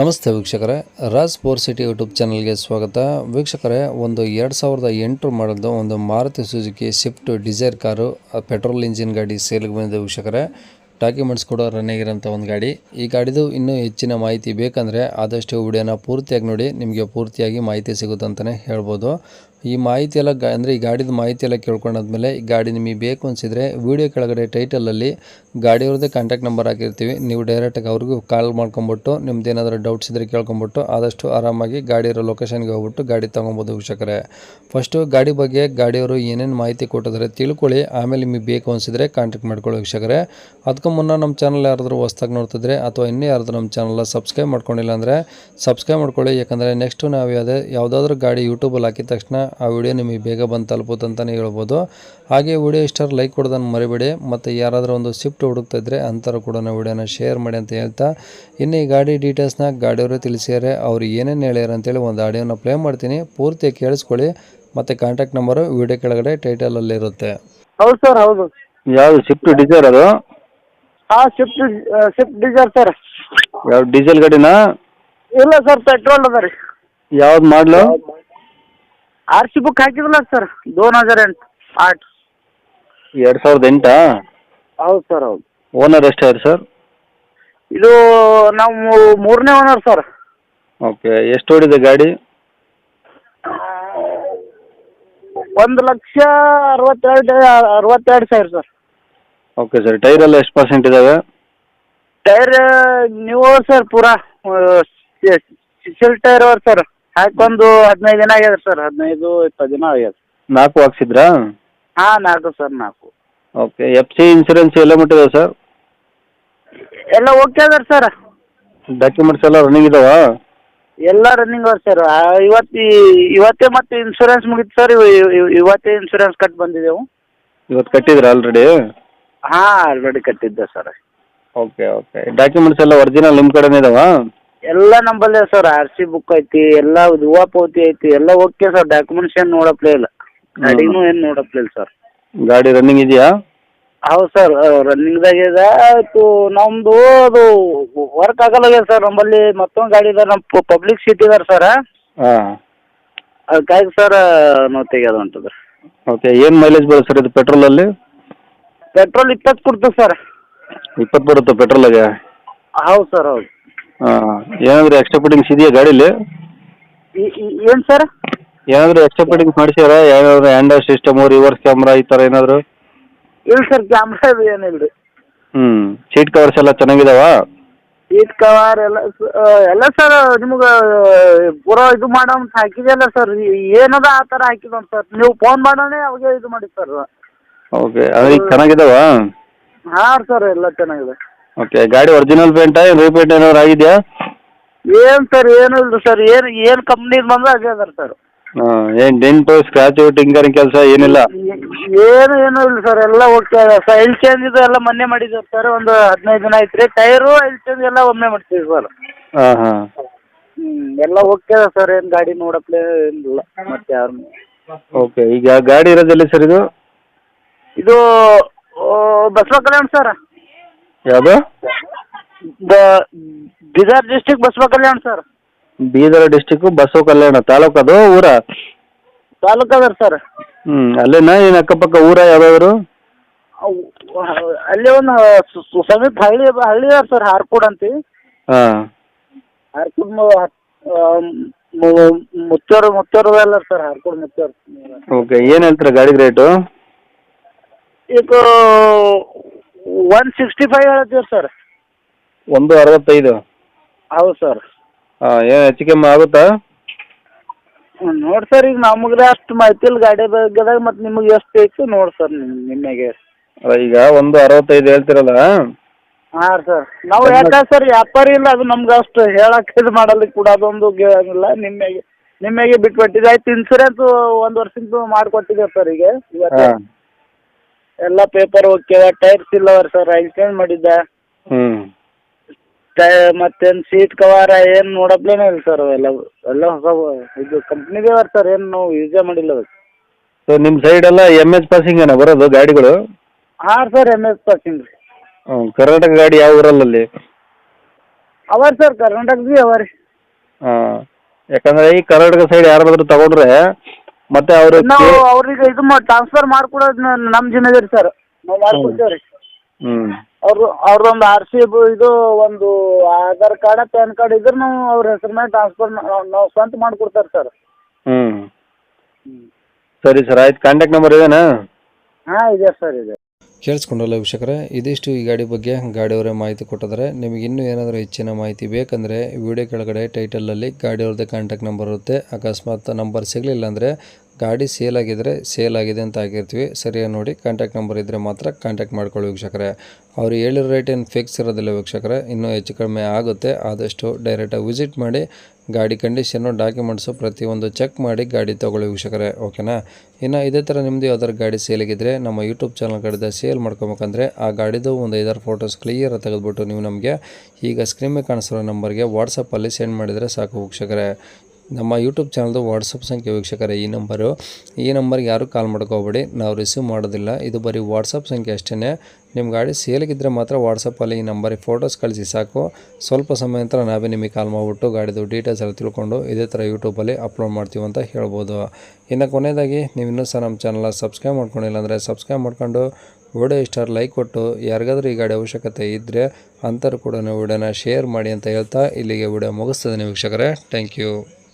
ನಮಸ್ತೆ ವೀಕ್ಷಕರೇ. Raj four city YouTube ಚಾನಲ್ಗೆ ಸ್ವಾಗತ. ವೀಕ್ಷಕರೇ, ಒಂದು ಎರಡು ಸಾವಿರದ ಎಂಟು ಮಾಡಲ್ದು ಒಂದು Maruti Suzuki Swift Dzire car petrol engine ಗಾಡಿ ಸೇಲ್ಗೆ ಬಂದಿದೆ ವೀಕ್ಷಕರೇ. ಡಾಕ್ಯುಮೆಂಟ್ಸ್ ಕೂಡ ರನ್ ಆಗಿರೋಂಥ ಒಂದು ಗಾಡಿ. ಈ ಗಾಡಿದು ಇನ್ನೂ ಹೆಚ್ಚಿನ ಮಾಹಿತಿ ಬೇಕಂದರೆ ಆದಷ್ಟು ವಿಡಿಯೋನ ಪೂರ್ತಿಯಾಗಿ ನೋಡಿ, ನಿಮಗೆ ಪೂರ್ತಿಯಾಗಿ ಮಾಹಿತಿ ಸಿಗುತ್ತೆ ಅಂತಲೇ ಹೇಳ್ಬೋದು. ಈ ಮಾಹಿತಿ ಎಲ್ಲ ಅಂದರೆ ಈ ಗಾಡಿದ ಮಾಹಿತಿ ಎಲ್ಲ ಕೇಳ್ಕೊಂಡಾದ್ಮೇಲೆ ಈ ಗಾಡಿ ನಿಮಗೆ ಬೇಕು ಅನಿಸಿದರೆ ವಿಡಿಯೋ ಕೆಳಗಡೆ ಟೈಟಲಲ್ಲಿ ಗಾಡಿಯವ್ರದ್ದೇ ಕಾಂಟ್ಯಾಕ್ಟ್ ನಂಬರ್ ಹಾಕಿರ್ತೀವಿ. ನೀವು ಡೈರೆಕ್ಟಾಗಿ ಅವ್ರಿಗೂ ಕಾಲ್ ಮಾಡ್ಕೊಂಬಿಟ್ಟು ನಿಮ್ದು ಏನಾದರೂ ಡೌಟ್ಸ್ ಇದ್ದರೆ ಕೇಳ್ಕೊಂಬಿಟ್ಟು ಆದಷ್ಟು ಆರಾಮಾಗಿ ಗಾಡಿ ಇರೋ ಲೊಕೇಶನ್ಗೆ ಹೋಗ್ಬಿಟ್ಟು ಗಾಡಿ ತೊಗೊಬೋದು ವೀಕ್ಷಕರೇ. ಫಸ್ಟು ಗಾಡಿ ಬಗ್ಗೆ ಗಾಡಿಯವರು ಏನೇನು ಮಾಹಿತಿ ಕೊಟ್ಟಿದ್ರೆ ತಿಳ್ಕೊಳ್ಳಿ. ಆಮೇಲೆ ನಿಮಗೆ ಬೇಕು ಅನಿಸಿದರೆ ಕಾಂಟ್ಯಾಕ್ಟ್ ಮಾಡ್ಕೊಳ್ಳಿ ವೀಕ್ಷಕರೇ. ಅದಕ್ಕೂ ಮುನ್ನ ನಮ್ಮ ಚಾನಲ್ ಯಾರಾದರೂ ಹೊಸ್ದಾಗಿ ನೋಡ್ತಿದ್ರೆ ಅಥವಾ ಇನ್ನೂ ಯಾರಾದರೂ ನಮ್ಮ ಚಾನಲ್ನ ಸಬ್ಸ್ಕ್ರೈಬ್ ಮಾಡ್ಕೊಂಡಿಲ್ಲ ಅಂದರೆ ಸಬ್ಸ್ಕ್ರೈಬ್ ಮಾಡ್ಕೊಳ್ಳಿ. ಯಾಕಂದರೆ ನೆಕ್ಸ್ಟು ನಾವು ಯಾವುದೇ ಯಾವುದಾದ್ರೂ ಗಾಡಿ ಯೂಟ್ಯೂಬಲ್ಲಿ ಹಾಕಿದ ತಕ್ಷಣ ಆ ವಿಡಿಯೋ ನಿಮಗೆ ಬೇಗ ಬಂದು ತಲುಪುತ್ತೆ ಅಂತಲೇ ಹೇಳ್ಬೋದು. ಹಾಗೆ ವಿಡಿಯೋ ಇಷ್ಟರ ಲೈಕ್ ಕೊಡೋದನ್ನು ಮರಿಬೇಡಿ. ಮತ್ತು ಯಾರಾದರೂ ಒಂದು ಶಿಫ್ಟ್ ಹುಡುಕ್ತಾ ಇದ್ದರೆ ಅಂಥವ್ರು ಕೂಡ ವಿಡಿಯೋನ ಶೇರ್ ಮಾಡಿ ಅಂತ ಹೇಳ್ತಾ. ಇನ್ನು ಈ ಗಾಡಿ ಡೀಟೇಲ್ಸ್ನ ಗಾಡಿಯವರು ತಿಳಿಸ್ಯಾರೆ ಅವ್ರು ಏನೇನು ಹೇಳ್ಯಾರ ಅಂತೇಳಿ ಒಂದು ಆಡಿಯೋನ ಪ್ಲೇ ಮಾಡ್ತೀನಿ. ಪೂರ್ತಿ ಕೇಳಿಸ್ಕೊಳ್ಳಿ. ಮತ್ತು ಕಾಂಟ್ಯಾಕ್ಟ್ ನಂಬರು ವಿಡಿಯೋ ಕೆಳಗಡೆ ಟೈಟಲಲ್ಲಿ ಇರುತ್ತೆ. ಹೌದು ಸರ್ ಹೌದು. ಯಾವುದು ಸ್ವಿಫ್ಟ್ ಡಿಸೈರ್ ಅದು? ಹಾ ಶಿಫ್ಟ್ ಶಿಫ್ಟ್ ಡಿಸೈರ್ ಸರ್ ಯಾವ ಡೀಸೆಲ್ ಗಾಡಿನಾ? ಇಲ್ಲ ಸರ್ ಪೆಟ್ರೋಲ್ ಅದ ರೀ. ಯಾವ್ದು ಮಾಡಲು ಆರ್ ಸಿ ಬುಕ್ ಹಾಕಿದ್ರಲ್ಲ ಸರ್ ದೋನ್ ಹಜಾರ್ ಎಂಟು ಆಟ್ ಎರಡು ಸಾವಿರದ ಎಂಟಾ? ಹೌದು ಸರ್ ಹೌದು. ಓನರ್ ಎಷ್ಟಾಯ್ತು ಸರ್ ಇದು ನಾವು ಮೂರನೇ ಓನರ್ ಸರ್ ಓಕೆ ಎಷ್ಟು ಓಡಿದೆ ಗಾಡಿ? ಒಂದು ಲಕ್ಷ ಅರವತ್ತೆರಡು ಅರವತ್ತೆರಡು ಸಾವಿರ ಸರ್ ಓಕೆ ಸರ್ ಟೈರ್ ಎಲ್ಲ ಎಷ್ಟು ಪರ್ಸೆಂಟ್ ಇದಾವೆ? ಟೈರ್ ನೀವು ಸರ್ ಪೂರಾ ಸಿಲ್ ಟೈರ್ ಅವ್ರ ಸರ್ ಹಾಕೊಂದು ಹದಿನೈದು ದಿನ ಆಗ್ಯದ ಸರ್ ಹದಿನೈದು ಇಪ್ಪತ್ತು ದಿನ ಆಗ್ಯದ. ನಾಲ್ಕು ಹಾಕ್ಸಿದ್ರಾ? ಹಾಂ ನಾಲ್ಕು ಸರ್ ನಾಲ್ಕು. ಓಕೆ ಎಫ್ ಸಿ ಇನ್ಸೂರೆನ್ಸ್ ಎಲ್ಲ ಮುಟ್ಟಿದೆ ಸರ್ ಎಲ್ಲ ಓಕೆ ಅದ ಸರ್ ಡಾಕ್ಯುಮೆಂಟ್ಸ್ ಎಲ್ಲ ರನ್ನಿಂಗ್ ಇದಾವ? ಎಲ್ಲ ರನ್ನಿಂಗ್ ಅವ್ರ ಸರ್ ಇವತ್ತು ಇವತ್ತೇ ಮತ್ತೆ ಇನ್ಶೂರೆನ್ಸ್ ಮುಗೀತು ಸರ್ ಇವತ್ತೇ ಇನ್ಶೂರೆನ್ಸ್ ಕಟ್ ಬಂದಿದ್ದೆವು ಇವತ್ತು ಕಟ್ಟಿದ್ರಾ ಆಲ್ರೆಡಿ ಹಾಂ ಆಲ್ರೆಡಿ ಕಟ್ಟಿದ್ದೆ ಸರ್ ಓಕೆ ಓಕೆ ಡಾಕ್ಯುಮೆಂಟ್ಸ್ ಎಲ್ಲ ಒರಿಜಿನಲ್ ನಿಮ್ಮ ಕಡೆನೇ ಇದಾವ? ಎಲ್ಲ ನಂಬಲ್ಲೇ ಸರ್ ಆರ್ ಸಿ ಬುಕ್ ಐತಿ ಎಲ್ಲ ಹೂವ ಪೌತಿ ಐತಿ ಎಲ್ಲ ಓಕೆ ಸರ್ ಡಾಕ್ಯುಮೆಂಟ್ಸ್ ಏನು ನೋಡಪ್ಲೇ ಇಲ್ಲ. ಗಾಡಿನೂ ಏನು ನೋಡಪ್ಲೇ ಇಲ್ಲ ಸರ್. ಗಾಡಿ ರನ್ನಿಂಗ್ ಇದೆಯಾ? ಹೌದು ಸರ್ ರನ್ನಿಂಗ್ದಾಗ ಇದೆ ಆಯಿತು ನಮ್ಮದು ಅದು ವರ್ಕ್ ಆಗಲ್ಲ ಸರ್ ನಮ್ಮಲ್ಲಿ ಮತ್ತೊಂದು ಗಾಡಿ ಇದೆ ನಮ್ಮ ಪಬ್ಲಿಕ್ ಸೀಟ್ ಇದಾರೆ ಸರ್. ಹಾಂ. ಅದಕ್ಕಾಗಿ ಸರ್ ನಾವು ತೆಗೆಯೋದು ಹೊಂಟದ್ರಿ ಓಕೆ ಏನು ಮೈಲೇಜ್ ಬರುತ್ತೆ ಸರ್ ಇದು ಪೆಟ್ರೋಲಲ್ಲಿ ಪೆಟ್ರೋಲ್ ಇಪ್ಪತ್ತು ಕೊಡ್ತದೆ ಸರ್. ಇಪ್ಪತ್ತು ಬರುತ್ತೆ ಪೆಟ್ರೋಲಾಗೆ ಹೌದು ಸರ್ ಹೌದು. ಹಾಂ. ಏನಾದರೂ ಎಕ್ಸ್ಟ್ರಾ ಫಿಟ್ಟಿಂಗ್ಸ್ ಇದೆಯಾ ಗಾಡಿಲಿ? ಏನು ಸರ್ ಏನಾದ್ರೂ ಎಕ್ಸ್ಟ್ರಾ ಫಿಟ್ಟಿಂಗ್ಸ್ ಮಾಡಿಸ್ಯಾರ ಏನಾದ್ರೂ ಹ್ಯಾಂಡ್ ಸಿಸ್ಟಮು ರಿವರ್ಸ್ ಕ್ಯಾಮ್ರಾ ಈ ಥರ ಏನಾದ್ರೂ? ಇಲ್ಲ ಸರ್ ಕ್ಯಾಮ್ರಾ ಅದು ಏನಿಲ್ಲ ರೀ ಹ್ಞೂ ಸೀಟ್ ಕವರ್ಸ್ ಎಲ್ಲ ಚೆನ್ನಾಗಿದಾವ? ಸೀಟ್ ಕವರ್ ಎಲ್ಲ ಸ- ಆ, ಎಲ್ಲ ಸರ್ ನಿಮ್ಗೆ ಪೂರಾ ಇದು ಮಾಡೋ ಅಂತ ಹಾಕಿದೆಯಲ್ಲ ಸರ್ ಏನದ ಆ ಥರ ಹಾಕಿದ ಸರ್ ನೀವು ಫೋನ್ ಮಾಡೋಣ ಅವಾಗೆ ಇದು ಮಾಡಿ ಸರ್ ಓಕೆ ಅದಕ್ಕೆ ಈಗ ಚೆನ್ನಾಗಿದಾವ? ಹಾಂ ಸರ್ ಎಲ್ಲ ಚೆನ್ನಾಗಿದೆ. ಓಕೆ ಗಾಡಿ ಒರಿಜಿನಲ್ ಪೇಂಟಾ ಏನು ರೀಪೇಂಟ್ ಏನಾದ್ರು ಆಗಿದೆಯಾ? ಏನು ಸರ್ ಏನು ಇಲ್ಲ ಸರ್ ಏನು ಏನು ಕಂಪ್ನಿ ಬಂದ್ರೆ ಅದೇ ಅದಾರ ಸರ್. ಹಾಂ ಏನು ಡೆಂಟು ಸ್ಕ್ರಾಚು ಟಿಂಕರಿಂಗ್ ಕೆಲಸ ಏನಿಲ್ಲ? ಏನು ಏನು ಇಲ್ಲ ಸರ್ ಎಲ್ಲ ಓಕೆ ಆಯಿಲ್ ಚೇಂಜ್ ಇದು ಎಲ್ಲ ಮೊನ್ನೆ ಮಾಡಿದ್ದೀವಿ ಸರ್ ಒಂದು ಹದಿನೈದು ದಿನ ಆಯ್ತು ರೀ ಟೈರು ಐಲ್ ಚೇಂಜ್ ಎಲ್ಲ ಒಮ್ಮೆ ಮಾಡ್ತೀವಿ ಸರ್. ಹಾಂ ಹಾಂ. ಹ್ಞೂ ಎಲ್ಲ ಓಕೆ ಸರ್ ಏನು ಗಾಡಿ ನೋಡಪ್ಲೆ ಏನಿಲ್ಲ ಮತ್ತೆ ಯಾರು ಓಕೆ ಈಗ ಗಾಡಿ ಇರೋದೆಲ್ಲಿ ಸರ್ ಇದು? ಇದು ಬಸವ ಕಲ್ಯಾಣ ಸರ್. ಯಾವುದು? ಬ- Bidar district Basavakalyan sir Bidar district Basavakalyan taluk ಅದು ಊರ? ತಾಲೂಕು ಅದ ಸರ್ ಹ್ಞೂ ಅಲ್ಲೇನಾ ಏನು ಅಕ್ಕಪಕ್ಕ ಊರ ಯಾವ್ದಾದ್ರು? ಅಲ್ಲಿ ಒಂದು ಸಮೀಪ ಹಳ್ಳಿ ಹಳ್ಳಿ ಅದ ಸರ್ ಹಾರ್ಕೋಡ್ ಅಂತಿ. ಹಾಂ. ಹಾರ್ಕೋಡ್ ಮುತ್ತೂರು ಮುತ್ತೂರು ಅಲ್ಲ ಸರ್ ಹಾರ್ಕೋಡ್ ಮುತ್ತೂರು. ಓಕೆ ಏನು ಹೇಳ್ತೀರಾ ಗಾಡಿ ರೇಟು ಈಗ ಒನ್ ಸಿಕ್ಸ್ಟಿ ಫೈವ್ ಹೇಳ್ತೀವಿ ಸರ್ ಒಂದು ಅರವತ್ತೈದು. ಹೌದು ಸರ್. ಏನು ಹೆಚ್ಚು ಕಮ್ಮಿ ಆಗುತ್ತಾ? ನೋಡಿ ಸರ್ ಈಗ ನಮಗೆ ಅಷ್ಟು ಮಾಹಿತಿ ಇಲ್ಲ ಗಾಡಿ ಬಗ್ಗೆದಾಗ ಮತ್ತು ನಿಮಗೆ ಎಷ್ಟು ಬೇಕು ನೋಡಿ ಸರ್ ನಿಮ್ ನಿಮಗೆ ಅಲ್ಲ, ಈಗ ಒಂದು ಅರವತ್ತೈದು ಹೇಳ್ತಿರಲ್ಲ? ಹಾಂ ಸರ್. ನಾವು ಯಾಕೆ ಸರ್ ವ್ಯಾಪಾರಿ ಇಲ್ಲ ಅದು ನಮ್ಗೆ ಅಷ್ಟು ಹೇಳಕ್ಕೆ ಇದು ಮಾಡಲಿಕ್ಕೆ ಕೂಡ ಅದೊಂದು ಇಲ್ಲ. ನಿಮಗೆ ನಿಮಗೆ ಬಿಟ್ಬಿಟ್ಟಿದೆ ಆಯ್ತು ಇನ್ಸೂರೆನ್ಸ್ ಒಂದು ವರ್ಷದ್ದು ಮಾಡಿಕೊಟ್ಟಿದ್ದೇವೆ ಸರ್ ಈಗ. ಎಲ್ಲಾ ಹಾಂ. ಎಲ್ಲ ಪೇಪರ್ ಓಕೆ ಟೈರ್ಸ್ ಇಲ್ಲ ಸರ್ ಎಕ್ಸ್ಚೇಂಜ್ ಚೇಂಜ್ ಮಾಡಿದ್ದೆ. ಹ್ಞೂ ಟೈ ಮತ್ತೇನು ಸೀಟ್ ಕವರ ಏನು ನೋಡಪ್ಲೇನೇ ಇಲ್ಲ ಸರ್ ಎಲ್ಲ ಎಲ್ಲ ಹೊಸ ಇದು ಕಂಪ್ನಿದೇ ಅವ ಸರ್ ಏನು ನಾವು ಯೂಸೇ ಮಾಡಿಲ್ಲ ಅದಕ್ಕೆ ಸೊ ನಿಮ್ಮ ಸೈಡೆಲ್ಲ ಎಂ ಎಸ್ ಪಾಸಿಂಗ್ ಏನ ಬರೋದು ಗಾಡಿಗಳು? ಹಾಂ ಸರ್ ಎಂ ಎಸ್ ಪಾಸಿಂಗ್ ರೀ. ಕರ್ನಾಟಕ ಗಾಡಿ ಯಾವ ಊರಲ್ಲಿ ಅವ ಸರ್ ಕರ್ನಾಟಕ ಭೀ ಅವ ರೀ. ಹಾಂ ಯಾಕಂದ್ರೆ ಈ ಕರ್ನಾಟಕ ಸೈಡ್ ಯಾರಾದ್ರೂ ತಗೊಂಡ್ರೆ ಮತ್ತೆ ಅವರು ನಾವು ಅವ್ರಿಗೆ ಇದು ಟ್ರಾನ್ಸ್ಫರ್ ಮಾಡ್ಕೊಡೋದು ನಮ್ಮ ಜಿಮ್ಮೆದಾರಿ ಸರ್ ನಾವು ಮಾಡ್ಕೊಡ್ತೇವೆ ರೀ ಹ್ಞೂ ಅವ್ರದ್ದು ಆರ್ ಸಿ ಇದು ಒಂದು ಆಧಾರ್ ಕಾರ್ಡ್ ಪ್ಯಾನ್ ಕಾರ್ಡ್ ಇದ್ರೆ ನಾವು ಅವ್ರ ಹೆಸರು ಮೇಲೆ ಟ್ರಾನ್ಸ್ಫರ್ ನಾವು ಸ್ವಂತ ಮಾಡಿಕೊಡ್ತಾರೆ ಸರ್. ಹ್ಮ್. ಸರಿ ಸರ್ ಆಯ್ತು. ಕಾಂಟ್ಯಾಕ್ಟ್ ನಂಬರ್ ಇದೇನಾ? ಹಾ ಇದೆ ಸರ್ ಇದೆ. ಕೇಳಿಸ್ಕೊಂಡಲ್ಲ ವೀಕ್ಷಕರೇ ಇದಿಷ್ಟು ಈ ಗಾಡಿ ಬಗ್ಗೆ ಗಾಡಿಯವರೇ ಮಾಹಿತಿ ಕೊಟ್ಟಿದ್ದಾರೆ. ನಿಮಗೆ ಇನ್ನೂ ಏನಾದರೂ ಹೆಚ್ಚಿನ ಮಾಹಿತಿ ಬೇಕಂದರೆ ವಿಡಿಯೋ ಕೆಳಗಡೆ ಟೈಟಲಲ್ಲಿ ಗಾಡಿಯವ್ರದ್ದೇ ಕಾಂಟ್ಯಾಕ್ಟ್ ನಂಬರ್ ಇರುತ್ತೆ. ಅಕಸ್ಮಾತ್ ನಂಬರ್ ಸಿಗಲಿಲ್ಲ ಅಂದರೆ ಗಾಡಿ ಸೇಲ್ ಆಗಿದ್ದರೆ ಸೇಲ್ ಆಗಿದೆ ಅಂತ ಆಗಿರ್ತೀವಿ ಸರಿಯಾಗಿ ನೋಡಿ ಕಾಂಟ್ಯಾಕ್ಟ್ ನಂಬರ್ ಇದ್ದರೆ ಮಾತ್ರ ಕಾಂಟ್ಯಾಕ್ಟ್ ಮಾಡ್ಕೊಳ್ಳಿ ವೀಕ್ಷಕರೇ. ಅವ್ರು ಹೇಳಿರೋ ರೇಟ್ ಏನು ಫಿಕ್ಸ್ ಇರೋದಿಲ್ಲ ವೀಕ್ಷಕರೇ. ಇನ್ನೂ ಹೆಚ್ಚು ಕಡಿಮೆ ಆಗುತ್ತೆ. ಆದಷ್ಟು ಡೈರೆಕ್ಟಾಗಿ ವಿಸಿಟ್ ಮಾಡಿ ಗಾಡಿ ಕಂಡೀಷನ್ನು ಡಾಕ್ಯುಮೆಂಟ್ಸು ಪ್ರತಿಯೊಂದು ಚೆಕ್ ಮಾಡಿ ಗಾಡಿ ತೊಗೊಳ್ಳಿ ವೀಕ್ಷಕರೇ. ಓಕೆನಾ ಇನ್ನು ಇದೇ ಥರ ನಿಮ್ಮದು ಯಾವ್ದಾದ್ರು ಗಾಡಿ ಸೇಲಿಗಿದ್ರೆ ನಮ್ಮ ಯೂಟ್ಯೂಬ್ ಚಾನಲ್ ಕಡೆದ ಸೇಲ್ ಮಾಡ್ಕೊಬೇಕಂದ್ರೆ ಆ ಗಾಡಿದು ಒಂದು ಐದಾರು ಫೋಟೋಸ್ ಕ್ಲಿಯರ್ ತೆಗೆದುಬಿಟ್ಟು ನೀವು ನಮಗೆ ಈಗ ಸ್ಕ್ರೀನ್ ಮೇಲೆ ಕಾಣಿಸಿರೋ ನಂಬರ್ಗೆ ವಾಟ್ಸಪ್ಪಲ್ಲಿ ಸೆಂಡ್ ಮಾಡಿದರೆ ಸಾಕು ವೀಕ್ಷಕರೇ. ನಮ್ಮ ಯೂಟ್ಯೂಬ್ ಚಾನಲ್ದು ವಾಟ್ಸಪ್ ಸಂಖ್ಯೆ ವೀಕ್ಷಕರೇ, ಈ ನಂಬರು ಈ ನಂಬರ್ಗೆ ಯಾರೂ ಕಾಲ್ ಮಾಡ್ಕೋಬೇಡಿ, ನಾವು ರಿಸೀವ್ ಮಾಡೋದಿಲ್ಲ. ಇದು ಬರೀ ವಾಟ್ಸಪ್ ಸಂಖ್ಯೆ ಅಷ್ಟೇ ನಿಮ್ಮ ಗಾಡಿ ಸೇಲಿಗಿದ್ರೆ ಮಾತ್ರ ವಾಟ್ಸಪ್ಪಲ್ಲಿ ಈ ನಂಬರಿಗೆ ಫೋಟೋಸ್ ಕಳಿಸಿ ಸಾಕು. ಸ್ವಲ್ಪ ಸಮಯ ನಂತರ ನಾವೇ ನಿಮಗೆ ಕಾಲ್ ಮಾಡಿಬಿಟ್ಟು ಗಾಡಿದು ಡೀಟೇಲ್ಸ್ ಎಲ್ಲ ತಿಳ್ಕೊಂಡು ಇದೇ ಥರ ಯೂಟ್ಯೂಬಲ್ಲಿ ಅಪ್ಲೋಡ್ ಮಾಡ್ತೀವಿ ಅಂತ ಹೇಳ್ಬೋದು. ಇನ್ನು ಕೊನೆಯದಾಗಿ, ನೀವು ಇನ್ನೂ ಸಹ ನಮ್ಮ ಚಾನಲ್ನ ಸಬ್ಸ್ಕ್ರೈಬ್ ಮಾಡ್ಕೊಂಡಿಲ್ಲ ಅಂದರೆ ಸಬ್ಸ್ಕ್ರೈಬ್ ಮಾಡ್ಕೊಂಡು ವಿಡಿಯೋ ಇಷ್ಟ ಲೈಕ್ ಕೊಟ್ಟು, ಯಾರಿಗಾದರೂ ಈ ಗಾಡಿ ಅವಶ್ಯಕತೆ ಇದ್ದರೆ ಅಂಥವ್ರು ಕೂಡ ವಿಡಿಯೋನ ಶೇರ್ ಮಾಡಿ ಅಂತ ಹೇಳ್ತಾ ಇಲ್ಲಿಗೆ ವಿಡಿಯೋ ಮುಗಿಸ್ತದೆ ವೀಕ್ಷಕರೇ. Thank you